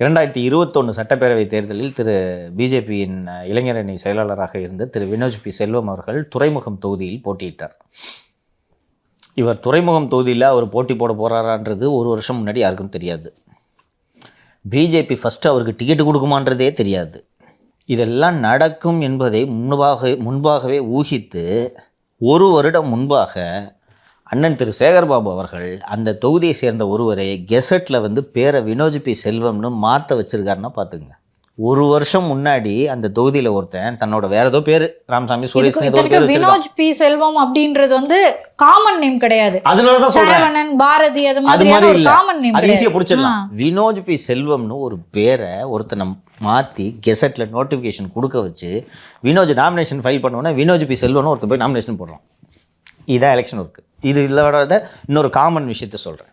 இரண்டாயிரத்தி இருபத்தொன்று சட்டப்பேரவை தேர்தலில் திரு பிஜேபியின் இளைஞரணி செயலாளராக இருந்த திரு வினோஜ் பி. செல்வம் அவர்கள் துறைமுகம் தொகுதியில் போட்டியிட்டார். இவர் துறைமுகம் தொகுதியில் அவர் போட்டி போட போகிறாரான்றது ஒரு வருஷம் முன்னாடி யாருக்கும் தெரியாது. பிஜேபி ஃபஸ்ட்டு அவருக்கு டிக்கெட் கொடுக்குமான்றதே தெரியாது. இதெல்லாம் நடக்கும் என்பதை முன்பாக முன்பாகவே ஊகித்து ஒரு வருடம் முன்பாக அண்ணன் திரு சேகர்பாபு அவர்கள் அந்த தொகுதியை சேர்ந்த ஒருவரை கெசட்டில் வந்து பேரை வினோஜ் பி செல்வம்னு மாற்ற வச்சிருக்காருன்னா பார்த்துங்க ஒரு வருஷம் முன்னாடி அந்த தொகுதியில் ஒருத்தன் தன்னோட வேற ஏதோ பேர் ராமசாமி சுரேஷ் வினோஜ் பி செல்வம் அப்படின்றது வந்து காமன் நேம் கிடையாது. அதனால தான் சொல்கிறேன் சரவணன் பாரதி அது மாதிரி இல்ல. காமன் நேம் அது ஈஸியா புடிச்சிடலாம். வினோஜ் பி செல்வம்னு ஒரு பேரை ஒருத்தனை மாத்தி கெசட்ல நோட்டிபிகேஷன் கொடுக்க வச்சு வினோஜ் நாமினேஷன் ஃபைல் பண்ணோன்னே வினோஜ் பி செல்வம்னு ஒருத்தன் போய் நாமினேஷன் போடுறான். இதான் எலெக்ஷன் ஒர்க்கு இது இல்லாத இன்னொரு காமன் விஷயத்த சொல்கிறேன்